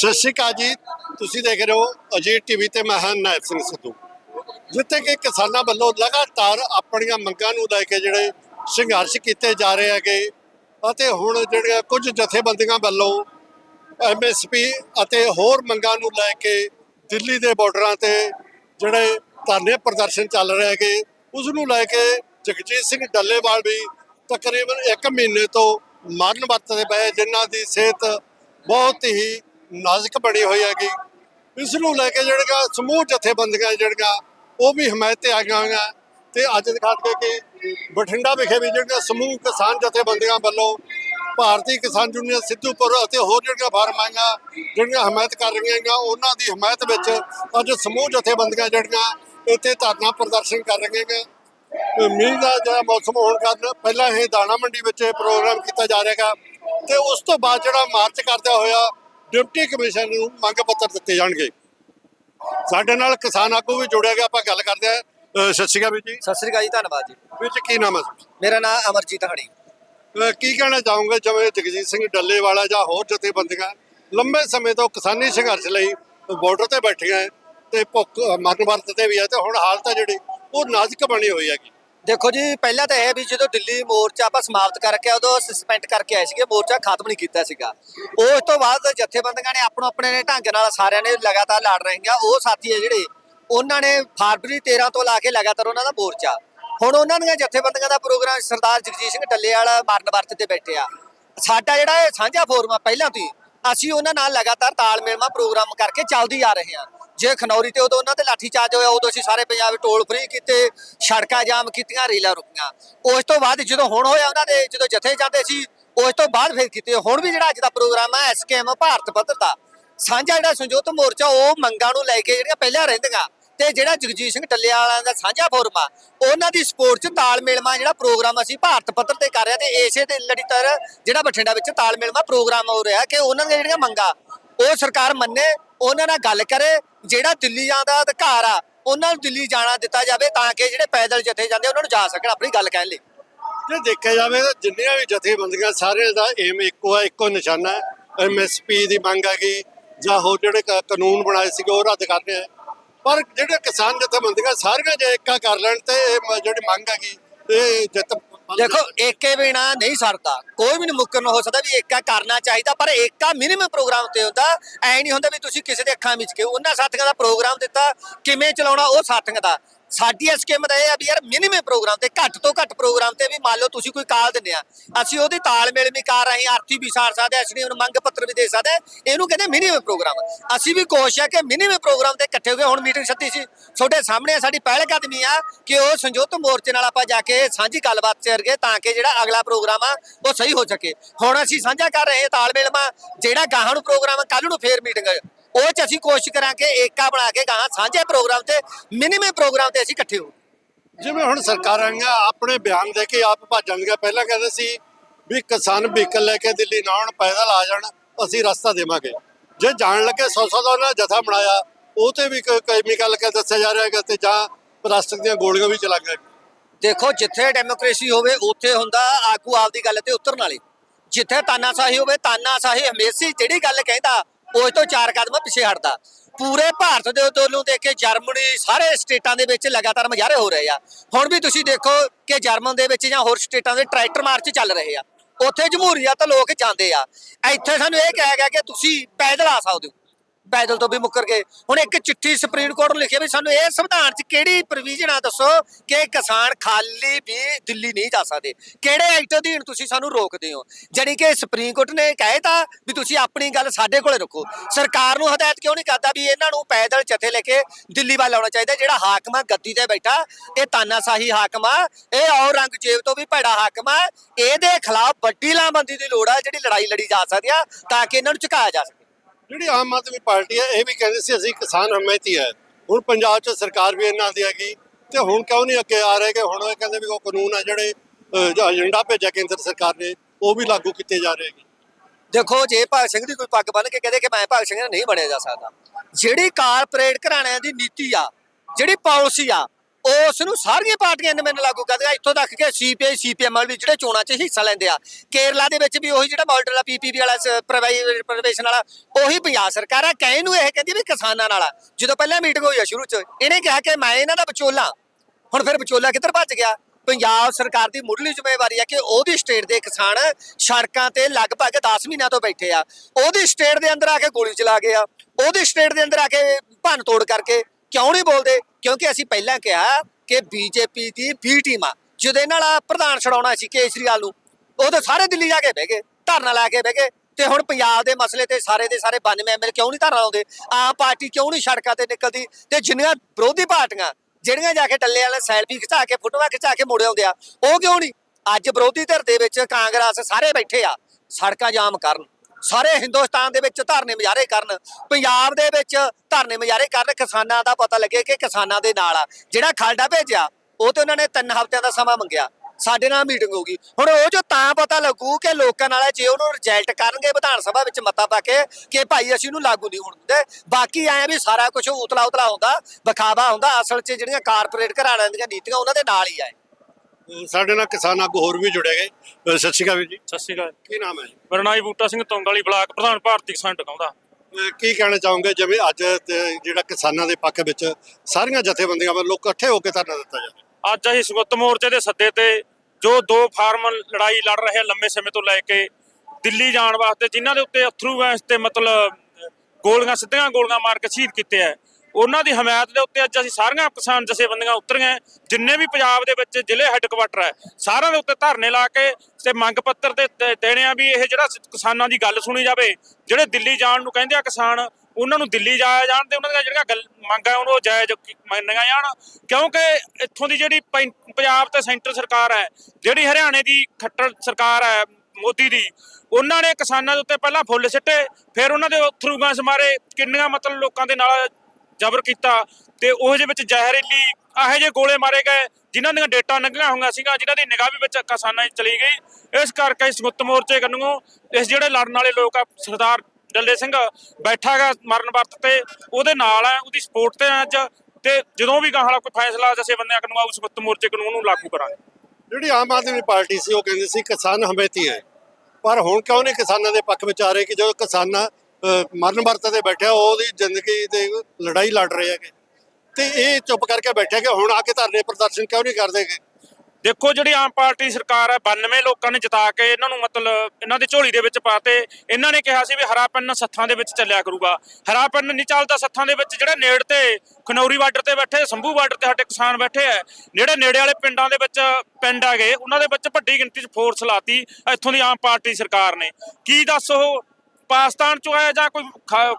ਸਤਿ ਸ਼੍ਰੀ ਅਕਾਲ ਜੀ। ਤੁਸੀਂ ਦੇਖ ਰਹੇ ਹੋ ਅਜੀਤ ਟੀਵੀ ਤੇ ਮੈਂ ਹਾਂ ਨਾਇਬ ਸਿੰਘ ਸਿੱਧੂ। ਜਿੱਥੇ ਕਿ ਕਿਸਾਨਾਂ ਵੱਲੋਂ ਲਗਾਤਾਰ ਆਪਣੀਆਂ ਮੰਗਾਂ ਨੂੰ ਲੈ ਕੇ ਜਿਹੜੇ ਸੰਘਰਸ਼ ਕੀਤੇ ਜਾ ਰਹੇ ਹੈਗੇ ਅਤੇ ਹੁਣ ਜਿਹੜੀਆਂ ਕੁਝ ਜਥੇਬੰਦੀਆਂ ਵੱਲੋਂ ਐਮਐਸਪੀ ਅਤੇ ਹੋਰ ਮੰਗਾਂ ਨੂੰ ਲੈ ਕੇ ਦਿੱਲੀ ਦੇ ਬਾਰਡਰਾਂ ਤੇ ਜਿਹੜੇ ਧਰਨੇ ਪ੍ਰਦਰਸ਼ਨ ਚੱਲ ਰਹੇ ਹੈਗੇ, ਉਸ ਨੂੰ ਲੈ ਕੇ ਜਗਜੀਤ ਸਿੰਘ ਡੱਲੇਵਾਲ ਵੀ ਤਕਰੀਬਨ 1 ਮਹੀਨੇ ਤੋਂ ਮਰਨ ਵਰਤਦੇ ਪਏ, ਜਿਨ੍ਹਾਂ ਦੀ ਸਿਹਤ ਬਹੁਤ ਹੀ ਨਾਜ਼ੁਕ ਬਣੀ ਹੋਈ ਹੈਗੀ। ਇਸ ਨੂੰ ਲੈ ਕੇ ਜਿਹੜੀਆਂ ਸਮੂਹ ਜਥੇਬੰਦੀਆਂ ਜਿਹੜੀਆਂ ਉਹ ਵੀ ਹਮਾਇਤ ਤੇ ਆ ਗਈਆਂ ਤੇ ਅੱਜ ਦਿਖਾ ਕੇ ਕਿ ਬਠਿੰਡਾ ਵਿਖੇ ਵੀ ਜਿਹੜੀਆਂ ਸਮੂਹ ਕਿਸਾਨ ਜਥੇਬੰਦੀਆਂ ਵੱਲੋਂ ਭਾਰਤੀ ਕਿਸਾਨ ਯੂਨੀਅਨ ਸਿੱਧੂਪੁਰ ਅਤੇ ਹੋਰ ਜਿਹੜੀਆਂ ਫਾਰਮਾਂ ਜਿਹੜੀਆਂ ਹਮਾਇਤ ਕਰ ਰਹੀਆਂ ਹੈਗੀਆਂ, ਉਹਨਾਂ ਦੀ ਹਮਾਇਤ ਵਿੱਚ ਅੱਜ ਸਮੂਹ ਜਥੇਬੰਦੀਆਂ ਜਿਹੜੀਆਂ ਇੱਥੇ ਧਰਨਾ ਪ੍ਰਦਰਸ਼ਨ ਕਰ ਰਹੀਆਂ ਹੈਗੀਆਂ। ਮੀਂਹ ਦਾ ਜਿਹੜਾ ਮੌਸਮ ਹੋਣ ਕਾਰਨ ਪਹਿਲਾਂ ਇਹ ਦਾਣਾ ਮੰਡੀ ਵਿੱਚ ਇਹ ਪ੍ਰੋਗਰਾਮ ਕੀਤਾ ਜਾ ਰਿਹਾਗਾ ਤੇ ਉਸ ਤੋਂ ਬਾਅਦ ਜਿਹੜਾ ਮਾਰਚ ਕਰਦਾ ਹੋਇਆ ਡਿਪਟੀ ਕਮਿਸ਼ਨ ਨੂੰ ਮੰਗ ਪੱਤਰ ਦਿੱਤੇ ਜਾਣਗੇ। ਸਾਡੇ ਨਾਲ ਕਿਸਾਨ ਆਗੂ ਵੀ ਜੁੜਿਆ ਗਿਆ ਆਪਾਂ ਗੱਲ ਕਰਦੇ ਆ ਸਤਿ ਸ਼੍ਰੀ ਅਕਾਲ ਵੀਰ ਜੀ। ਸਤਿ ਸ੍ਰੀ ਅਕਾਲ ਜੀ ਧੰਨਵਾਦ ਜੀ। ਵਿੱਚ ਕੀ ਨਾਮ ਹੈ ਤੁਹਾਡਾ? ਮੇਰਾ ਨਾਮ ਅਮਰਜੀਤ ਅਹ ਕੀ ਕਹਿਣਾ ਚਾਹੋਗੇ? ਜਿਵੇਂ ਜਗਜੀਤ ਸਿੰਘ ਡੱਲੇਵਾਲਾ ਜਾਂ ਹੋਰ ਜਥੇਬੰਦੀਆਂ ਲੰਬੇ ਸਮੇਂ ਤੋਂ ਕਿਸਾਨੀ ਸੰਘਰਸ਼ ਲਈ ਬਾਰਡਰ ਤੇ ਬੈਠੀਆਂ ਹੈ ਤੇ ਭੁੱਖ ਮਰਨ ਵਰਤ ਤੇ ਵੀ ਹੈ ਤੇ ਹੁਣ ਹਾਲਤ ਹੈ ਜਿਹੜੀ ਉਹ ਨਾਜ਼ੁਕ ਬਣੀ ਹੋਈ ਹੈਗੀ। ਦੇਖੋ ਜੀ, ਪਹਿਲਾਂ ਤਾਂ ਇਹ ਵੀ ਜਦੋਂ ਦਿੱਲੀ ਮੋਰਚਾ ਆਪਾਂ ਸਮਾਪਤ ਕਰਕੇ ਉਦੋਂ ਸਸਪੈਂਡ ਕਰਕੇ ਆਏ ਸੀਗੇ, ਮੋਰਚਾ ਖਤਮ ਨਹੀਂ ਕੀਤਾ ਸੀਗਾ। ਉਸ ਤੋਂ ਬਾਅਦ ਜਥੇਬੰਦੀਆਂ ਨੇ ਆਪਣੋ ਆਪਣੇ ਢੰਗ ਨਾਲ ਸਾਰਿਆਂ ਨੇ ਲਗਾਤਾਰ ਲੜ ਰਹੀਆਂ ਉਹ ਸਾਥੀ ਹੈ ਜਿਹੜੇ, ਉਹਨਾਂ ਨੇ ਫਰਵਰੀ 13 ਤੋਂ ਲਾ ਕੇ ਲਗਾਤਾਰ ਉਹਨਾਂ ਦਾ ਮੋਰਚਾ। ਹੁਣ ਉਹਨਾਂ ਦੀਆਂ ਜਥੇਬੰਦੀਆਂ ਦਾ ਪ੍ਰੋਗਰਾਮ ਸਰਦਾਰ ਜਗਜੀਤ ਸਿੰਘ ਡੱਲੇ ਵਾਲਾ ਮਰਨ ਵਰਤ ਤੇ ਬੈਠੇ ਆ। ਸਾਡਾ ਜਿਹੜਾ ਇਹ ਸਾਂਝਾ ਫੋਰਮ ਆ, ਪਹਿਲਾਂ ਤੋਂ ਹੀ ਅਸੀਂ ਉਹਨਾਂ ਨਾਲ ਲਗਾਤਾਰ ਤਾਲਮੇਲਮਾ ਪ੍ਰੋਗਰਾਮ ਕਰਕੇ ਚੱਲਦੀ ਆ ਰਹੇ ਹਾਂ ਜੇ ਖਨੌਰੀ ਤੇ ਉਦੋਂ ਉਹਨਾਂ ਤੇ ਲਾਠੀ ਚਾਰਜ ਹੋਇਆ, ਉਦੋਂ ਅਸੀਂ ਸਾਰੇ ਪੰਜਾਬ ਟੋਲ ਫ੍ਰੀ ਕੀਤੇ, ਸੜਕਾਂ ਜਾਮ ਕੀਤੀਆਂ, ਰੇਲਾਂ ਰੁਕੀਆਂ। ਉਸ ਤੋਂ ਬਾਅਦ ਜਦੋਂ ਹੁਣ ਹੋਇਆ ਉਹਨਾਂ ਦੇ, ਜਦੋਂ ਜਥੇ ਜਾਂਦੇ ਸੀ, ਉਸ ਤੋਂ ਬਾਅਦ ਫਿਰ ਕੀਤੇ। ਹੁਣ ਵੀ ਜਿਹੜਾ ਅੱਜ ਦਾ ਪ੍ਰੋਗਰਾਮ ਹੈ ਐਸਕੇਐਮ ਭਾਰਤ ਪੱਧਰ ਦਾ, ਸਾਂਝਾ ਜਿਹੜਾ ਸੰਯੁਕਤ ਮੋਰਚਾ, ਉਹ ਮੰਗਾਂ ਨੂੰ ਲੈ ਕੇ ਜਿਹੜੀਆਂ ਪਹਿਲਾਂ ਰਹਿੰਦੀਆਂ, ਤੇ ਜਿਹੜਾ ਜਗਜੀਤ ਸਿੰਘ ਟੱਲੇ ਵਾਲਿਆਂ ਦਾ ਸਾਂਝਾ ਫੋਰਮ ਆ, ਉਹਨਾਂ ਦੀ ਸਪੋਰਟ ਚ ਤਾਲਮੇਲਮਾ ਜਿਹੜਾ ਪ੍ਰੋਗਰਾਮ ਅਸੀਂ ਭਾਰਤ ਪੱਧਰ ਤੇ ਕਰ ਰਹੇ ਹਾਂ, ਤੇ ਇਸੇ ਦੇ ਲੜੀਤਰ ਜਿਹੜਾ ਬਠਿੰਡਾ ਵਿੱਚ ਤਾਲਮੇਲਮਾ ਪ੍ਰੋਗਰਾਮ ਹੋ ਰਿਹਾ, ਕਿ ਉਹਨਾਂ ਦੀਆਂ ਜਿਹੜੀਆਂ ਮੰਗਾਂ, ਉਹ ਸਰਕਾਰ ਮੰਨੇ, ਉਹਨਾਂ ਨਾਲ ਗੱਲ ਕਰੇ ਜਿਹੜਾ ਦਿੱਲੀ ਦਾ ਅਧਿਕਾਰ ਆ, ਉਹਨਾਂ ਨੂੰ ਦਿੱਲੀ ਜਾਣਾ ਦਿੱਤਾ ਜਾਵੇ ਤਾਂ ਕਿ ਜਿਹੜੇ ਪੈਦਲ ਜਥੇ ਜਾਂਦੇ ਉਹਨਾਂ ਨੂੰ ਜਾ ਸਕਣ ਆਪਣੀ ਗੱਲ ਕਹਿਣ ਲਈ। ਜੇ ਦੇਖਿਆ ਜਾਵੇ ਤਾਂ ਜਿੰਨੀਆਂ ਵੀ ਜਥੇਬੰਦੀਆਂ ਸਾਰਿਆਂ ਦਾ ਏਮ ਇੱਕੋ ਹੈ ਇੱਕੋ ਨਿਸ਼ਾਨਾ ਹੈ। ਐਮਐਸਪੀ ਦੀ ਮੰਗ ਹੈਗੀ ਜਾਂ ਹੋਰ ਜਿਹੜੇ ਕਾਨੂੰਨ ਬਣਾਏ ਸੀਗੇ, ਉਹ ਰੱਦ ਕਰਨੇ ਆ। ਪਰ ਜਿਹੜੇ ਕਿਸਾਨ ਜਥੇਬੰਦੀਆਂ, ਸਾਰੀਆਂ ਜੇ ਇੱਕਾ ਕਰ ਲੈਣ ਤੇ ਇਹ ਜਿਹੜੀ ਮੰਗ ਹੈਗੀ ਇਹ ਜਿੱਤ ਦੇਖੋ ਏਕੇ ਬਿਨਾ ਨਹੀਂ ਸਰਦਾ। ਕੋਈ ਵੀ ਨਹੀਂ ਮੁੱਕਰਨ ਹੋ ਸਕਦਾ ਵੀ ਏਕਾ ਕਰਨਾ ਚਾਹੀਦਾ ਪਰ ਏਕਾ ਮਿਨੀਮਮ ਪ੍ਰੋਗਰਾਮ ਤੇ ਹੁੰਦਾ। ਐ ਨਹੀਂ ਹੁੰਦਾ ਵੀ ਤੁਸੀਂ ਕਿਸੇ ਦੇ ਅੱਖਾਂ ਵਿੱਚ ਕੇ ਉਹਨਾਂ ਸਾਥੀਆਂ ਦਾ ਪ੍ਰੋਗਰਾਮ ਦਿੱਤਾ ਕਿਵੇਂ ਚਲਾਉਣਾ ਉਹ ਸਾਥੀਆਂ ਦਾ। ਸਾਡੀ ਸਕੀਮ ਦਾ ਆ ਵੀ ਯਾਰ ਮਿਨੀਮਮ ਪ੍ਰੋਗਰਾਮ ਤੇ ਘੱਟ ਤੋਂ ਘੱਟ ਪ੍ਰੋਗਰਾਮ ਤੇ ਵੀ ਮੰਨ ਲਓ ਤੁਸੀਂ ਕੋਈ ਕਾਲ ਦਿੰਦੇ ਆ। ਅਸੀਂ ਉਹਦੀ ਤਾਲਮੇਲ ਵੀ ਕਰ ਰਹੇ ਆਰਥੀ ਵੀ ਸਾਰ ਸਕਦੇ ਅਸੀਂ ਉਹਨੂੰ ਮੰਗ ਪੱਤਰ ਵੀ ਦੇ ਸਕਦੇ ਇਹਨੂੰ ਕਹਿੰਦੇ ਮਿਨੀਮਮ ਪ੍ਰੋਗਰਾਮ ਅਸੀਂ ਵੀ ਕੋਸ਼ਿਸ਼ ਹੈ ਕਿ ਮਿਨੀਮਮ ਪ੍ਰੋਗਰਾਮ ਤੇ ਇਕੱਠੇ ਹੋ ਗਏ ਹੁਣ ਮੀਟਿੰਗ ਸੱਦੀ ਸੀ। ਤੁਹਾਡੇ ਸਾਹਮਣੇ ਸਾਡੀ ਪਹਿਲ ਕਦਮੀ ਆ ਕਿ ਉਹ ਸੰਯੁਕਤ ਮੋਰਚੇ ਨਾਲ ਆਪਾਂ ਜਾ ਕੇ ਸਾਂਝੀ ਗੱਲਬਾਤ ਕਰਗੇ ਤਾਂ ਕਿ ਜਿਹੜਾ ਅਗਲਾ ਪ੍ਰੋਗਰਾਮ ਆ, ਉਹ ਸਹੀ ਹੋ ਸਕੇ। ਹੁਣ ਅਸੀਂ ਸਾਂਝਾ ਕਰ ਰਹੇ ਹਾਂ ਤਾਲਮੇਲ ਮਾ, ਜਿਹੜਾ ਗਾਹਾਂ ਨੂੰ ਪ੍ਰੋਗਰਾਮ ਕੱਲ ਨੂੰ ਫੇਰ ਮੀਟਿੰਗ ਉਹ ਚ ਅਸੀਂ ਕੋਸ਼ਿਸ਼ ਕਰਾਂਗੇ ਏਕਾ ਬਣਾ ਕੇ ਗਾਹਾਂ ਸਾਂਝੇ ਪ੍ਰੋਗਰਾਮ ਤੇ ਮਿਨੀਮਮ ਪ੍ਰੋਗਰਾਮ ਤੇ ਅਸੀਂ ਇਕੱਠੇ ਹੋ ਜਿਵੇਂ ਹੁਣ ਸਰਕਾਰਾਂ ਆਪਣੇ ਬਿਆਨ ਦੇ ਕੇ ਆਪ ਭੱਜਣਗੇ। ਪਹਿਲਾਂ ਕਹਿੰਦੇ ਸੀ ਵੀ ਕਿਸਾਨ ਵਹੀਕਲ ਲੈ ਕੇ ਦਿੱਲੀ ਨਾ ਆਉਣ ਪੈਦਲ ਆ ਜਾਣ ਅਸੀਂ ਰਸਤਾ ਦੇਵਾਂਗੇ। ਜੇ ਜਾਣ ਲੱਗੇ 100 100 ਦਾ ਉਹਨਾਂ ਜਥਾ ਬਣਾਇਆ ਉਹ ਤੇ ਵੀ ਕੈਮੀਕਲ ਕੇ ਦੱਸਿਆ ਜਾ ਰਿਹਾ ਹੈ ਤੇ ਜਾਂ ਪਲਾਸਟਿਕ ਦੀਆਂ ਗੋਲੀਆਂ ਵੀ ਚਲਾ ਗਏ ਦੇਖੋ ਜਿੱਥੇ ਡੈਮੋਕ੍ਰੇਸੀ ਹੋਵੇ ਉੱਥੇ ਹੁੰਦਾ ਆਗੂ ਆਪਦੀ ਗੱਲ ਤੇ ਉਤਰਨ ਵਾਲੇ। ਜਿੱਥੇ ਤਾਨਾਸ਼ਾਹੀ ਹੋਵੇ ਤਾਨਾਸ਼ਾਹੀ। ਹਮੇਸ਼ਾ ਜਿਹੜੀ ਗੱਲ ਕਹਿੰਦਾ ਉਸ ਤੋਂ ਚਾਰ ਕਦਮ ਪਿੱਛੇ ਹਟਦਾ। ਪੂਰੇ ਭਾਰਤ ਦੇ ਉਦੋਲੋਂ ਦੇਖ ਕੇ ਜਰਮਨੀ ਸਾਰੇ ਸਟੇਟਾਂ ਦੇ ਵਿੱਚ ਲਗਾਤਾਰ ਮੁਜ਼ਾਹਰੇ ਹੋ ਰਹੇ ਆ। ਹੁਣ ਵੀ ਤੁਸੀਂ ਦੇਖੋ ਕਿ ਜਰਮਨ ਦੇ ਵਿੱਚ ਜਾਂ ਹੋਰ ਸਟੇਟਾਂ ਦੇ ਟਰੈਕਟਰ ਮਾਰਚ ਚੱਲ ਰਹੇ ਆ। ਉੱਥੇ ਜਮਹੂਰੀਅਤ ਲੋਕ ਜਾਂਦੇ ਆ। ਇੱਥੇ ਸਾਨੂੰ ਇਹ ਕਿਹਾ ਗਿਆ ਕਿ ਤੁਸੀਂ ਪੈਦਲ ਆ ਸਕਦੇ ਹੋ। ਪੈਦਲ ਤੋਂ ਵੀ ਮੁੱਕਰ ਗਏ। ਹੁਣ ਇੱਕ ਚਿੱਠੀ ਸੁਪਰੀਮ ਕੋਰਟ ਨੂੰ ਲਿਖਿਆ ਵੀ ਸਾਨੂੰ ਇਹ ਸੰਵਿਧਾਨ 'ਚ ਕਿਹੜੀ ਪ੍ਰੋਵੀਜ਼ਨ ਆ ਦੱਸੋ ਕਿ ਕਿਸਾਨ ਖਾਲੀ ਵੀ ਦਿੱਲੀ ਨਹੀਂ ਜਾ ਸਕਦੇ। ਕਿਹੜੇ ਐਕਟ ਅਧੀਨ ਤੁਸੀਂ ਸਾਨੂੰ ਰੋਕਦੇ ਹੋ? ਜਾਣੀ ਕਿ ਸੁਪਰੀਮ ਕੋਰਟ ਨੇ ਕਹਿਤਾ ਵੀ ਤੁਸੀਂ ਆਪਣੀ ਗੱਲ ਸਾਡੇ ਕੋਲੇ ਰੱਖੋ। ਸਰਕਾਰ ਨੂੰ ਹਦਾਇਤ ਕਿਉਂ ਨਹੀਂ ਕਰਦਾ ਵੀ ਇਹਨਾਂ ਨੂੰ ਪੈਦਲ ਜਥੇ ਲੈ ਕੇ ਦਿੱਲੀ ਵੱਲ ਆਉਣਾ ਚਾਹੀਦਾ? ਜਿਹੜਾ ਹਾਕਮ ਆ, ਗੱਦੀ ਤੇ ਬੈਠਾ, ਇਹ ਤਾਨਾਸ਼ਾਹੀ ਹਾਕਮ ਆ, ਇਹ ਔਰੰਗਜ਼ੇਬ ਤੋਂ ਵੀ ਭੈੜਾ ਹਾਕਮ ਆ, ਇਹਦੇ ਖਿਲਾਫ ਵੱਡੀ ਲਾਮਬੰਦੀ ਦੀ ਲੋੜ ਆ ਜਿਹੜੀ ਲੜਾਈ ਲੜੀ ਜਾ ਸਕਦੀ ਆ, ਤਾਂ ਕਿ ਇਹਨਾਂ ਨੂੰ ਝੁਕਾਇਆ ਜਾ ਸਕੇ। ਜਿਹੜੀ ਆਮ ਆਦਮੀ ਪਾਰਟੀ ਹੈ, ਇਹ ਵੀ ਕਹਿੰਦੇ ਸੀ, ਅਸੀਂ ਕਿਸਾਨ ਹਮਾਇਤੀ ਹੈ ਹੁਣ ਪੰਜਾਬ 'ਚ ਸਰਕਾਰ ਵੀ ਇਹਨਾਂ ਦੀ ਹੈਗੀ। ਤੇ ਹੁਣ ਕਿਉਂ ਨਹੀਂ ਅੱਗੇ ਆ ਰਹੇ ਕਿ ਹੁਣ ਇਹ ਕਹਿੰਦੇ ਵੀ ਉਹ ਕਾਨੂੰਨ ਆ ਜਿਹੜੇ ਏਜੰਡਾ ਭੇਜਿਆ ਕੇਂਦਰ ਸਰਕਾਰ ਨੇ, ਉਹ ਵੀ ਲਾਗੂ ਕੀਤੇ ਜਾ ਰਹੇ ਹੈਗੇ ਦੇਖੋ, ਜੇ ਭਗਤ ਸਿੰਘ ਦੀ ਕੋਈ ਪੱਗ ਬੰਨ ਕੇ ਕਹਦੇ ਕਿ ਮੈਂ ਭਗਤ ਸਿੰਘ ਨਾਲ ਨਹੀਂ ਬਣਿਆ ਜਾ ਸਕਦਾ, ਜਿਹੜੀ ਕਾਰਪੋਰੇਟ ਘਰਾਣਿਆਂ ਦੀ ਨੀਤੀ ਆ, ਜਿਹੜੀ ਪਾਲਿਸੀ ਆ ਉਸ ਨੂੰ ਸਾਰੀਆਂ ਪਾਰਟੀਆਂ ਨੇ ਮੈਨੂੰ ਲਾਗੂ ਕਰ ਦਿਆ ਇੱਥੋਂ ਤੱਕ ਕਿ ਸੀਪੀਆਈ ਸੀਪੀਐਮ ਵਾਲੇ ਵੀ ਜਿਹੜੇ ਚੋਣਾਂ 'ਚ ਹਿੱਸਾ ਲੈਂਦੇ ਆ। ਕੇਰਲਾ ਦੇ ਵਿੱਚ ਵੀ ਉਹੀ ਜਿਹੜਾ ਮਾਡਲ ਆ ਪੀਪੀਪੀ ਵਾਲਾ ਪ੍ਰਵੇਸ਼ਨ ਵਾਲਾ, ਉਹੀ ਪੰਜਾਬ ਸਰਕਾਰ ਆ। ਕਹੇ ਨੂੰ ਇਹ ਕਹਿੰਦੀ ਵੀ ਕਿਸਾਨਾਂ ਨਾਲ ਆ। ਜਦੋਂ ਪਹਿਲਾਂ ਮੀਟਿੰਗ ਹੋਈ ਆ ਸ਼ੁਰੂ 'ਚ, ਇਹਨੇ ਕਿਹਾ ਕਿ ਮੈਂ ਇਹਨਾਂ ਦਾ ਵਿਚੋਲਾ। ਹੁਣ ਫਿਰ ਵਿਚੋਲਾ ਕਿੱਧਰ ਭੱਜ ਗਿਆ? ਪੰਜਾਬ ਸਰਕਾਰ ਦੀ ਮੁੱਢਲੀ ਜ਼ਿੰਮੇਵਾਰੀ ਆ ਕਿ ਉਹਦੀ ਸਟੇਟ ਦੇ ਕਿਸਾਨ ਸੜਕਾਂ ਤੇ ਲਗਭਗ 10 ਮਹੀਨਿਆਂ ਤੋਂ ਬੈਠੇ ਆ। ਉਹਦੀ ਸਟੇਟ ਦੇ ਅੰਦਰ ਆ ਕੇ ਗੋਲੀ ਚਲਾ ਗਏ ਆ। ਉਹਦੀ ਸਟੇਟ ਦੇ ਅੰਦਰ ਆ ਕੇ ਭੰਨ ਤੋੜ ਕਰਕੇ ਕਿਉਂ ਨਹੀਂ ਬੋਲਦੇ? ਕਿਉਂਕਿ ਅਸੀਂ ਪਹਿਲਾਂ ਕਿਹਾ ਕਿ ਬੀਜੇਪੀ ਦੀ ਬੀ ਟੀਮ ਆ ਜਿਹਦੇ ਨਾਲ ਆਹ ਪ੍ਰਧਾਨ ਛਡਾਉਣਾ ਸੀ ਕੇਜਰੀਵਾਲ ਨੂੰ, ਉਹ ਤਾਂ ਸਾਰੇ ਦਿੱਲੀ ਜਾ ਕੇ ਬਹਿ ਗਏ, ਧਰਨਾ ਲਾ ਕੇ ਬਹਿ ਗਏ ਤੇ ਹੁਣ ਪੰਜਾਬ ਦੇ ਮਸਲੇ ਤੇ ਸਾਰੇ ਦੇ ਸਾਰੇ 92 ਐਮਐਲ ਕਿਉਂ ਨਹੀਂ ਧਰਨਾ ਲਾਉਂਦੇ? ਆਮ ਪਾਰਟੀ ਕਿਉਂ ਨਹੀਂ ਸੜਕਾਂ ਤੇ ਨਿਕਲਦੀ? ਤੇ ਜਿੰਨੀਆਂ ਵਿਰੋਧੀ ਪਾਰਟੀਆਂ, ਜਿਹੜੀਆਂ ਜਾ ਕੇ ਟੱਲੇ ਵਾਲੇ ਸੈਲਫੀ ਖਿਚਾ ਕੇ, ਫੋਟੋਆਂ ਖਿਚਾ ਕੇ ਮੁੜ ਆਉਂਦੇ ਆ, ਉਹ ਕਿਉਂ ਨਹੀਂ? ਅੱਜ ਵਿਰੋਧੀ ਧਿਰ ਦੇ ਵਿੱਚ ਕਾਂਗਰਸ ਸਾਰੇ ਬੈਠੇ ਆ, ਸੜਕਾਂ ਜਾਮ ਕਰਨ। ਸਾਰੇ ਹਿੰਦੁਸਤਾਨ ਦੇ ਵਿੱਚ ਧਰਨੇ ਮੁਜ਼ਾਹਰੇ ਕਰਨ, ਪੰਜਾਬ ਦੇ ਵਿੱਚ ਧਰਨੇ ਮੁਜ਼ਾਹਰੇ ਕਰਨ, ਕਿਸਾਨਾਂ ਦਾ ਪਤਾ ਲੱਗੇ ਕਿ ਕਿਸਾਨਾਂ ਦੇ ਨਾਲ ਆ। ਜਿਹੜਾ ਖਾਲਡਾ ਭੇਜਿਆ, ਉਹ ਤੇ ਉਹਨਾਂ ਨੇ ਤਿੰਨ ਹਫ਼ਤਿਆਂ ਦਾ ਸਮਾਂ ਮੰਗਿਆ। ਸਾਡੇ ਨਾਲ ਮੀਟਿੰਗ ਹੋ ਗਈ। ਹੁਣ ਉਹ ਜੋ ਤਾਂ ਪਤਾ ਲੱਗੂ ਕਿ ਲੋਕਾਂ ਨਾਲ ਜੇ ਉਹਨੂੰ ਰਿਜੈਕਟ ਕਰਨਗੇ ਵਿਧਾਨ ਸਭਾ ਵਿੱਚ ਮਤਾ ਪਾ ਕੇ ਕਿ ਭਾਈ ਅਸੀਂ ਉਹਨੂੰ ਲਾਗੂ ਨਹੀਂ ਹੋਣ ਦਿੰਦੇ। ਬਾਕੀ ਐ ਵੀ ਸਾਰਾ ਕੁਝ ਉਤਲਾ ਉਤਲਾ ਹੁੰਦਾ, ਵਿਖਾਵਾ ਹੁੰਦਾ, ਅਸਲ 'ਚ ਜਿਹੜੀਆਂ ਕਾਰਪੋਰੇਟ ਘਰਾਣਿਆਂ ਦੀਆਂ ਨੀਤੀਆਂ ਉਹਨਾਂ ਦੇ ਨਾਲ ਹੀ ਆਏ ਸਾਡੇ ਨਾਲ ਕਿਸਾਨ ਆਗੂ ਹੋਰ ਵੀ ਜੁੜੇ ਗਏ। ਸਤਿ ਸ਼੍ਰੀ ਅਕਾਲ ਵੀਰ ਜੀ। ਸਤਿ ਸ਼੍ਰੀ ਅਕਾਲ। ਕੀ ਨਾਮ ਹੈ ਜੀ? ਜੀ ਬੂਟਾ ਸਿੰਘ ਤੁੰਗ ਵਾਲੀ ਬਲਾਕ ਪ੍ਰਧਾਨ ਭਾਰਤੀ ਕਿਸਾਨ ਟਿਕਾਉਂਦਾ ਕੀ ਕਹਿਣਾ ਚਾਹੋਗੇ? ਜਿਵੇਂ ਅੱਜ ਤੇ ਜਿਹੜਾ ਕਿਸਾਨਾਂ ਦੇ ਪੱਖ ਵਿੱਚ ਸਾਰੀਆਂ ਜਥੇਬੰਦੀਆਂ ਵੱਲੋਂ ਇਕੱਠੇ ਹੋ ਕੇ ਧਰਨਾ ਦਿੱਤਾ ਜਾ ਰਿਹਾ ਅੱਜ ਅਸੀਂ ਸੰਯੁਕਤ ਮੋਰਚੇ ਦੇ ਸੱਦੇ ਤੇ ਜੋ ਦੋ ਫਾਰਮ ਲੜਾਈ ਲੜ ਰਹੇ ਆ ਲੰਮੇ ਸਮੇਂ ਤੋਂ ਲੈ ਕੇ ਦਿੱਲੀ ਜਾਣ ਵਾਸਤੇ ਜਿਨ੍ਹਾਂ ਦੇ ਉੱਤੇ ਅਥਰੂ ਗੈਸ ਤੇ ਮਤਲਬ ਗੋਲੀਆਂ ਸਿੱਧੀਆਂ ਗੋਲੀਆਂ ਮਾਰ ਕੇ ਸ਼ਹੀਦ ਕੀਤੇ ਆ ਉਹਨਾਂ ਦੀ ਹਮਾਇਤ ਦੇ ਉੱਤੇ ਅੱਜ ਅਸੀਂ ਸਾਰੀਆਂ ਕਿਸਾਨ ਜਥੇਬੰਦੀਆਂ ਉਤਰੀਆਂ ਜਿੰਨੇ ਵੀ ਪੰਜਾਬ ਦੇ ਵਿੱਚ ਜ਼ਿਲ੍ਹੇ ਹੈੱਡਕੁਆਟਰ ਹੈ, ਸਾਰਿਆਂ ਦੇ ਉੱਤੇ ਧਰਨੇ ਲਾ ਕੇ ਤੇ ਮੰਗ ਪੱਤਰ ਤੇ ਦੇ- ਦੇਣੇ ਆ ਵੀ ਇਹ ਜਿਹੜਾ ਕਿਸਾਨਾਂ ਦੀ ਗੱਲ ਸੁਣੀ ਜਾਵੇ, ਜਿਹੜੇ ਦਿੱਲੀ ਜਾਣ ਨੂੰ ਕਹਿੰਦੇ ਆ ਕਿਸਾਨ, ਉਹਨਾਂ ਨੂੰ ਦਿੱਲੀ ਜਾਇਆ ਜਾਣ ਤੇ ਉਹਨਾਂ ਦੀਆਂ ਜਿਹੜੀਆਂ ਗੱਲ ਮੰਗਾਂ ਉਹਨੂੰ ਜਾਇਜ਼ ਮੰਨੀਆਂ ਜਾਣ। ਕਿਉਂਕਿ ਇੱਥੋਂ ਦੀ ਜਿਹੜੀ ਪੰ- ਪੰਜਾਬ ਤੇ ਸੈਂਟਰ ਸਰਕਾਰ ਹੈ, ਜਿਹੜੀ ਹਰਿਆਣੇ ਦੀ ਖੱਟਰ ਸਰਕਾਰ ਹੈ, ਮੋਦੀ ਦੀ, ਉਹਨਾਂ ਨੇ ਕਿਸਾਨਾਂ ਦੇ ਉੱਤੇ ਪਹਿਲਾਂ ਫੁੱਲ ਸਿੱਟੇ, ਫਿਰ ਉਹਨਾਂ ਦੇ ਥਰੂਗਾਂ ਗੈਸ ਕਿੰਨੀਆਂ ਮਤਲਬ ਲੋਕਾਂ ਦੇ ਨਾਲ ਜ਼ਬਰ ਕੀਤਾ ਤੇ ਉਹ ਜਿਹੇ ਵਿੱਚ ਜ਼ਹਿਰੀਲੀ ਇਹੋ ਜਿਹੇ ਗੋਲੇ ਮਾਰੇ ਗਏ, ਜਿਨ੍ਹਾਂ ਦੀਆਂ ਡੇਟਾ ਲੰਘੀਆਂ ਹੋਈਆਂ ਸੀਗਾ ਜਿਨ੍ਹਾਂ ਦੀ ਨਿਗਾਹ ਵੀ ਵਿੱਚ ਕਿਸਾਨਾਂ 'ਚ ਚਲੀ ਗਈ। ਇਸ ਕਰਕੇ ਸੰਯੁਕਤ ਮੋਰਚੇ ਕੰਨੂ ਇਸ ਜਿਹੜੇ ਲੜਨ ਵਾਲੇ ਲੋਕ ਆ, ਸਰਦਾਰ ਡੱਲੇ ਸਿੰਘ ਬੈਠਾ ਮਰਨ ਵਰਤ ਤੇ, ਉਹਦੇ ਨਾਲ ਹੈ, ਉਹਦੀ ਸਪੋਰਟ ਤੇ ਆ ਅੱਜ, ਤੇ ਜਦੋਂ ਵੀ ਗਾਹਾਂ ਕੋਈ ਫੈਸਲਾ ਜਸੇ ਬੰਦਿਆਂ ਕਾਨੂੰਨ ਆਊ ਸੰਯੁਕਤ ਮੋਰਚੇ ਕਾਨੂੰਨ ਨੂੰ ਲਾਗੂ ਕਰਾਂਗੇ ਜਿਹੜੀ ਆਮ ਆਦਮੀ ਪਾਰਟੀ ਸੀ, ਉਹ ਕਹਿੰਦੀ ਸੀ ਕਿਸਾਨ ਹਮੇਤੀ ਹੈ। ਪਰ ਹੁਣ ਕਿਉਂ ਨਹੀਂ ਕਿਸਾਨਾਂ ਦੇ ਪੱਖ ਵਿੱਚ ਆ ਰਹੇ ਕਿ ਜਦੋਂ ਕਿਸਾਨਾਂ ਮਰਨ ਵਰਤ ਤੇ ਬੈਠਿਆ, ਉਹਦੀ ਜ਼ਿੰਦਗੀ ਦੇ ਲੜਾਈ ਲੜ ਰਹੇ ਹੈਗੇ। ਤੇ ਇਹ ਚੁੱਪ ਕਰਕੇ ਬੈਠੇ ਕਿ ਹੁਣ ਆ ਕੇ ਧਰਨੇ ਪ੍ਰਦਰਸ਼ਨ ਕਿਉਂ ਨਹੀਂ ਕਰਦੇਗੇ ਦੇਖੋ, ਜਿਹੜੀ ਆਮ ਪਾਰਟੀ ਸਰਕਾਰ ਹੈ 92 ਲੋਕਾਂ ਨੇ ਜਿਤਾ ਕੇ ਇਹਨਾਂ ਨੂੰ ਮਤਲਬ ਇਹਨਾਂ ਦੀ ਝੋਲੀ ਦੇ ਵਿੱਚ ਪਾਤੇ ਇਹਨਾਂ ਨੇ ਕਿਹਾ ਸੀ ਵੀ ਹਰਾ ਪੈਨ ਸੱਥਾਂ ਦੇ ਵਿੱਚ ਚੱਲਿਆ ਕਰੂਗਾ। ਹਰਾ ਪੈਨ ਨਹੀਂ ਚੱਲਦਾ ਸੱਥਾਂ ਦੇ ਵਿੱਚ, ਜਿਹੜੇ ਨੇੜ ਤੇ ਖਨੌਰੀ ਬਾਰਡਰ ਤੇ ਬੈਠੇ, ਸੰਭੂ ਬਾਰਡਰ ਤੇ ਸਾਡੇ ਕਿਸਾਨ ਬੈਠੇ ਆ, ਜਿਹੜੇ ਨੇੜੇ ਵਾਲੇ ਪਿੰਡਾਂ ਦੇ ਵਿੱਚ ਪਿੰਡ ਹੈਗੇ, ਉਹਨਾਂ ਦੇ ਵਿੱਚ ਵੱਡੀ ਗਿਣਤੀ 'ਚ ਫੋਰਸ ਲਾਤੀ ਇੱਥੋਂ ਦੀ ਆਮ ਪਾਰਟੀ ਸਰਕਾਰ ਨੇ। ਕੀ ਦੱਸ ਉਹ ਪਾਕਿਸਤਾਨ ਚੋਂ ਆਇਆ ਜਾਂ ਕੋਈ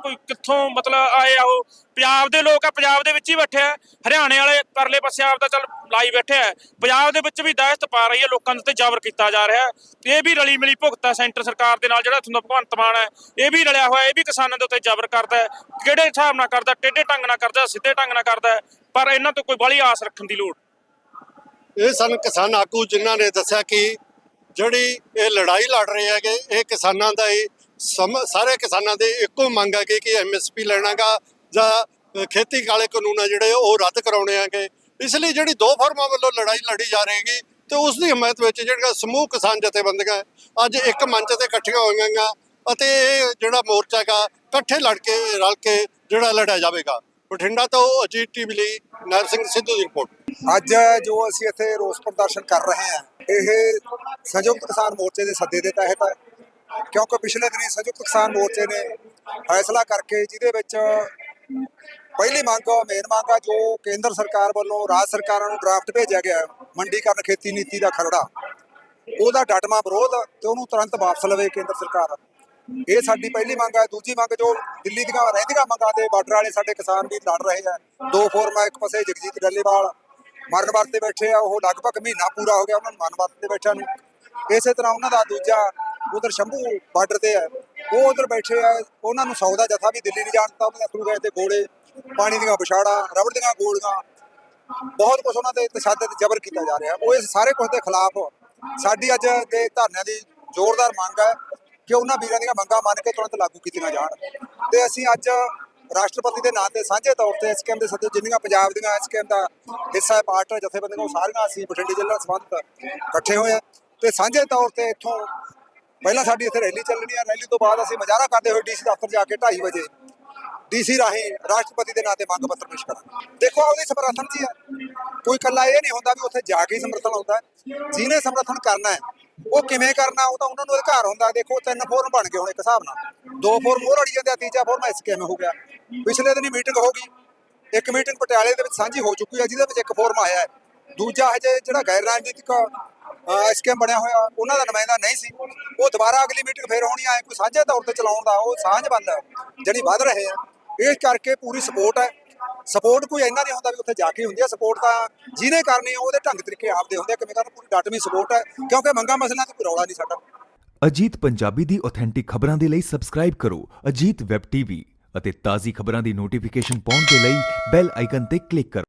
ਕੋਈ ਕਿੱਥੋਂ ਮਤਲਬ ਆਏ ਆ ਉਹ? ਪੰਜਾਬ ਦੇ ਲੋਕ ਆ, ਪੰਜਾਬ ਦੇ ਵਿੱਚ ਹੀ ਬੈਠੇ ਆ। ਹਰਿਆਣੇ ਵਾਲੇ ਪਰਲੇ ਪਾਸੇ ਆਪ ਦਾ ਚੱਲ ਲਾਈ ਬੈਠੇ ਆ। ਪੰਜਾਬ ਦੇ ਵਿੱਚ ਵੀ ਦਹਿਸ਼ਤ ਪਾ ਰਹੀ ਹੈ ਲੋਕਾਂ ਦੇ ਉੱਤੇ ਜ਼ਬਰ ਕੀਤਾ ਜਾ ਰਿਹਾ ਹੈ। ਇਹ ਵੀ ਰਲੀ ਮਿਲੀ ਭੁਗਤ ਸੈਂਟਰ ਸਰਕਾਰ ਦੇ ਨਾਲ ਜਿਹੜਾ ਇੱਥੋਂ ਭਗਵੰਤ ਮਾਨ ਹੈ, ਇਹ ਵੀ ਰਲਿਆ ਹੋਇਆ, ਇਹ ਵੀ ਕਿਸਾਨਾਂ ਦੇ ਉੱਤੇ ਜ਼ਬਰ ਕਰਦਾ ਹੈ। ਕਿਹੜੇ ਹਿਸਾਬ ਨਾਲ ਕਰਦਾ, ਟੇਢੇ ਢੰਗ ਨਾਲ ਕਰਦਾ, ਸਿੱਧੇ ਢੰਗ ਨਾਲ ਕਰਦਾ ਪਰ ਇਹਨਾਂ ਤੋਂ ਕੋਈ ਬੜੀ ਆਸ ਰੱਖਣ ਦੀ ਲੋੜ। ਇਹ ਸਨ ਕਿਸਾਨ ਆਗੂ ਜਿਨ੍ਹਾਂ ਨੇ ਦੱਸਿਆ ਕਿ ਜਿਹੜੀ ਇਹ ਲੜਾਈ ਲੜ ਰਹੇ ਹੈਗੇ, ਇਹ ਕਿਸਾਨਾਂ ਦਾ ਹੀ ਸਾਰੇ ਕਿਸਾਨਾਂ ਦੇ ਇੱਕੋ ਮੰਗ ਹੈ ਕਿ ਐਮਐਸਪੀ ਲੈਣਾਗਾ ਜਾਂ ਖੇਤੀ ਕਾਲੇ ਕਾਨੂੰਨ ਆ ਜਿਹੜੇ ਉਹ ਰੱਦ ਕਰਾਉਣੇ ਹੈਗੇ ਇਸ ਲਈ ਜਿਹੜੀ ਦੋ ਫਰਮਾਂ ਵੱਲੋਂ ਲੜਾਈ ਲੜੀ ਜਾ ਰਹੀ ਹੈਗੀ ਤੇ ਉਸ ਦੀ ਹਮਾਇਤ ਵਿੱਚ ਜਿਹੜਾ ਸਮੂਹ ਕਿਸਾਨ ਜਥੇਬੰਦੀਆਂ ਅੱਜ ਇੱਕ ਮੰਚ ਤੇ ਇਕੱਠੀਆਂ ਹੋਈਆਂ ਹੈਗੀਆਂ ਅਤੇ ਇਹ ਜਿਹੜਾ ਮੋਰਚਾ ਹੈਗਾ ਇਕੱਠੇ ਲੜ ਕੇ, ਰਲ ਕੇ ਜਿਹੜਾ ਲੜਿਆ ਜਾਵੇਗਾ। ਬਠਿੰਡਾ ਤੋਂ ਅਜੀਤ ਟੀਵੀ ਲਈ ਨਰ ਸਿੰਘ ਸਿੱਧੂ ਦੀ ਰਿਪੋਰਟ। ਅੱਜ ਜੋ ਅਸੀਂ ਇੱਥੇ ਰੋਸ ਪ੍ਰਦਰਸ਼ਨ ਕਰ ਰਹੇ ਹਾਂ, ਇਹ ਸੰਯੁਕਤ ਕਿਸਾਨ ਮੋਰਚੇ ਦੇ ਸੱਦੇ ਦੇ ਤਹਿਤ ਹੈ ਕਿਉਂਕਿ ਪਿਛਲੇ ਦਿਨੀ ਸੰਯੁਕਤ ਕਿਸਾਨ ਮੋਰਚੇ ਨੇ ਫੈਸਲਾ ਕਰਕੇ ਜਿਹਦੇ ਵਿੱਚ ਪਹਿਲੀ ਮੰਗ, ਮੇਨ ਮੰਗ ਆ ਜੋ ਕੇਂਦਰ ਸਰਕਾਰ ਵੱਲੋਂ ਰਾਜ ਸਰਕਾਰਾਂ ਨੂੰ ਡਰਾਫਟ ਭੇਜਿਆ ਗਿਆ ਮੰਡੀਕਰਨ ਖੇਤੀ ਨੀਤੀ ਦਾ ਖਰੜਾ। ਉਹਦਾ ਡਟਮਾ ਵਿਰੋਧ ਤੇ ਉਹਨੂੰ ਤੁਰੰਤ ਵਾਪਸ ਲਵੇ ਕੇਂਦਰ ਸਰਕਾਰ। ਇਹ ਸਾਡੀ ਪਹਿਲੀ ਮੰਗ ਹੈ ਦੂਜੀ ਮੰਗ ਜੋ ਦਿੱਲੀ ਦੀਆਂ ਰਹਿੰਦੀਆਂ ਮੰਗਾਂ ਤੇ ਬਾਰਡਰ ਵਾਲੇ ਸਾਡੇ ਕਿਸਾਨ ਵੀ ਲੜ ਰਹੇ ਆ। ਦੋ ਫੋਰਮਾਂ, ਇੱਕ ਪਾਸੇ ਜਗਜੀਤ ਡੱਲੇਵਾਲ ਮਰਨ ਵਰਤੇ ਬੈਠੇ ਆ। ਉਹ ਲਗਭਗ ਮਹੀਨਾ ਪੂਰਾ ਹੋ ਗਿਆ ਉਹਨਾਂ ਨੂੰ ਮਰਨ ਵਰਤ ਤੇ ਬੈਠਿਆਂ ਨੂੰ। ਇਸੇ ਤਰ੍ਹਾਂ ਉਹਨਾਂ ਦਾ ਦੂਜਾ ਉਧਰ ਸ਼ੰਭੂ ਬਾਰਡਰ ਤੇ ਹੈ। ਉਹ ਉਧਰ ਬੈਠੇ ਆ। ਉਹਨਾਂ ਨੂੰ ਸੌ ਦਾ ਜਥਾ ਵੀ ਦਿੱਲੀ ਨਹੀਂ ਜਾਣ ਦਿੱਤਾ। ਉਹਨਾਂ ਦੇ ਅਥਰੂ ਗਏ ਤੇ ਗੋਲੇ ਪਾਣੀ ਦੀਆਂ ਵਿਛਾੜਾਂ ਰਬੜ ਦੀਆਂ ਗੋਲੀਆਂ। ਬਹੁਤ ਕੁਝ ਉਹਨਾਂ ਦੇ ਤਸ਼ੱਦਦ ਜ਼ਬਰ ਕੀਤਾ ਜਾ ਰਿਹਾ। ਉਹ ਇਸ ਸਾਰੇ ਕੁਝ ਦੇ ਖਿਲਾਫ ਸਾਡੀ ਅੱਜ ਦੇ ਧਰਨਿਆਂ ਦੀ ਜ਼ੋਰਦਾਰ ਮੰਗ ਹੈ ਕਿ ਉਹਨਾਂ ਵੀਰਾਂ ਦੀਆਂ ਮੰਗਾਂ ਮੰਨ ਕੇ ਤੁਰੰਤ ਲਾਗੂ ਕੀਤੀਆਂ ਜਾਣ। ਤੇ ਅਸੀਂ ਅੱਜ ਰਾਸ਼ਟਰਪਤੀ ਦੇ ਨਾਂ ਤੇ ਸਾਂਝੇ ਤੌਰ ਤੇ ਐਸਕੇਐਮ ਦੇ ਸੱਦੇ ਜਿੰਨੀਆਂ ਪੰਜਾਬ ਦੀਆਂ ਐਸਕੇਐਮ ਦਾ ਹਿੱਸਾ ਹੈ ਪਾਰਟ ਜਥੇਬੰਦੀਆਂ, ਉਹ ਸਾਰੀਆਂ ਅਸੀਂ ਬਠਿੰਡੇ ਜ਼ਿਲ੍ਹਾ ਸੰਬੰਧਤ ਇਕੱਠੇ ਹੋਏ ਆ ਤੇ ਸਾਂਝੇ ਤੌਰ ਤੇ ਇੱਥੋਂ ਪਹਿਲਾਂ ਸਾਡੀ ਇੱਥੇ ਰੈਲੀ ਚੱਲਣੀ ਆ। ਰੈਲੀ ਤੋਂ ਬਾਅਦ ਅਸੀਂ ਮੁਜ਼ਾਹਰਾ ਕਰਦੇ ਹੋਏ ਡੀਸੀ ਦਫ਼ਤਰ ਜਾ ਕੇ 2:30 ਵਜੇ ਡੀਸੀ ਰਾਹੀਂ ਰਾਸ਼ਟਰਪਤੀ ਦੇ ਨਾਂ ਤੇ ਮੰਗ ਪੱਤਰ ਪੇਸ਼ ਕਰਾਂਗੇ। ਦੇਖੋ ਉਹਦੀ ਸਮਰਥਨ ਜੀ ਆ? ਕੋਈ ਇਕੱਲਾ ਇਹ ਨਹੀਂ ਹੁੰਦਾ ਵੀ ਉੱਥੇ ਜਾ ਕੇ ਹੀ ਸਮਰਥਨ ਹੁੰਦਾ ਜਿਹਨੇ ਸਮਰਥਨ ਕਰਨਾ ਹੈ, ਉਹ ਕਿਵੇਂ ਕਰਨਾ, ਉਹ ਤਾਂ ਉਹਨਾਂ ਨੂੰ ਅਧਿਕਾਰ ਹੁੰਦਾ। ਦੇਖੋ, ਤਿੰਨ ਫੋਰਮ ਬਣ ਗਏ ਹੁਣ ਇੱਕ ਹਿਸਾਬ ਨਾਲ। ਦੋ ਫੋਰਮ ਹੋਰ ਅੜੀ ਜਾਂਦੇ ਆ, ਤੀਜਾ ਫੋਰਮ ਇਸ ਕਿਵੇਂ ਹੋ ਗਿਆ? ਪਿਛਲੇ ਦਿਨੀ ਮੀਟਿੰਗ ਹੋ ਗਈ। ਇੱਕ ਮੀਟਿੰਗ ਪਟਿਆਲੇ ਦੇ ਵਿੱਚ ਸਾਂਝੀ ਹੋ ਚੁੱਕੀ ਹੈ, ਜਿਹਦੇ ਵਿੱਚ ਇੱਕ ਫੋਰਮ ਆਇਆ ਹੈ। ਦੂਜਾ ਹਜੇ ਜਿਹੜਾ ਗੈਰ ਰਾਜਨੀਤਿਕ ਐਸਕੇਐਮ ਬਣਿਆ ਹੋਇਆ, ਉਹਨਾਂ ਦਾ ਨੁਮਾਇੰਦਾ ਨਹੀਂ ਸੀ। ਉਹ ਦੁਬਾਰਾ ਅਗਲੀ ਮੀਟਿੰਗ ਫੇਰ ਹੋਣੀ ਆਏ ਕੋਈ ਸਾਂਝੇ ਤੌਰ ਤੇ ਚਲਾਉਣ ਦਾ, ਉਹ ਸਾਂਝਬੰਦ ਹੈ ਜਿਹੜੀ ਵੱਧ ਰਹੇ ਆ। ਇਸ ਕਰਕੇ ਪੂਰੀ ਸਪੋਰਟ ਹੈ ਸਪੋਰਟ ਕੋਈ ਇੰਨਾ ਨਹੀਂ ਹੁੰਦਾ ਵੀ ਉੱਥੇ ਜਾ ਕੇ ਹੁੰਦੀ ਹੈ ਸਪੋਰਟ ਤਾਂ ਜਿਹਨੇ ਕਰਨੀ ਹੈ ਉਹਦੇ ਢੰਗ ਤਰੀਕੇ ਆਪਦੇ ਹੁੰਦੇ ਆ। ਕਿਵੇਂ ਕਰਨਾ ਪੂਰੀ ਡਟਵੀਂ ਸਪੋਰਟ ਹੈ ਕਿਉਂਕਿ ਮੰਗਾ ਮਸਲਾ ਤੇ ਕੋਈ ਰੌਲਾ ਨਹੀਂ ਸਾਡਾ। ਅਜੀਤ ਪੰਜਾਬੀ ਦੀ ਆਥੈਂਟਿਕ ਖਬਰਾਂ ਦੇ ਲਈ ਸਬਸਕ੍ਰਾਈਬ ਕਰੋ। ਅਜੀਤ ਵੈਬ ਟੀਵੀ ਅਤੇ ਤਾਜ਼ੀ ਖਬਰਾਂ ਦੀ ਨੋਟੀਫਿਕੇਸ਼ਨ ਪਾਉਣ ਦੇ ਲਈ ਬੈਲ ਆਈਕਨ ਤੇ ਕਲਿੱਕ ਕਰੋ।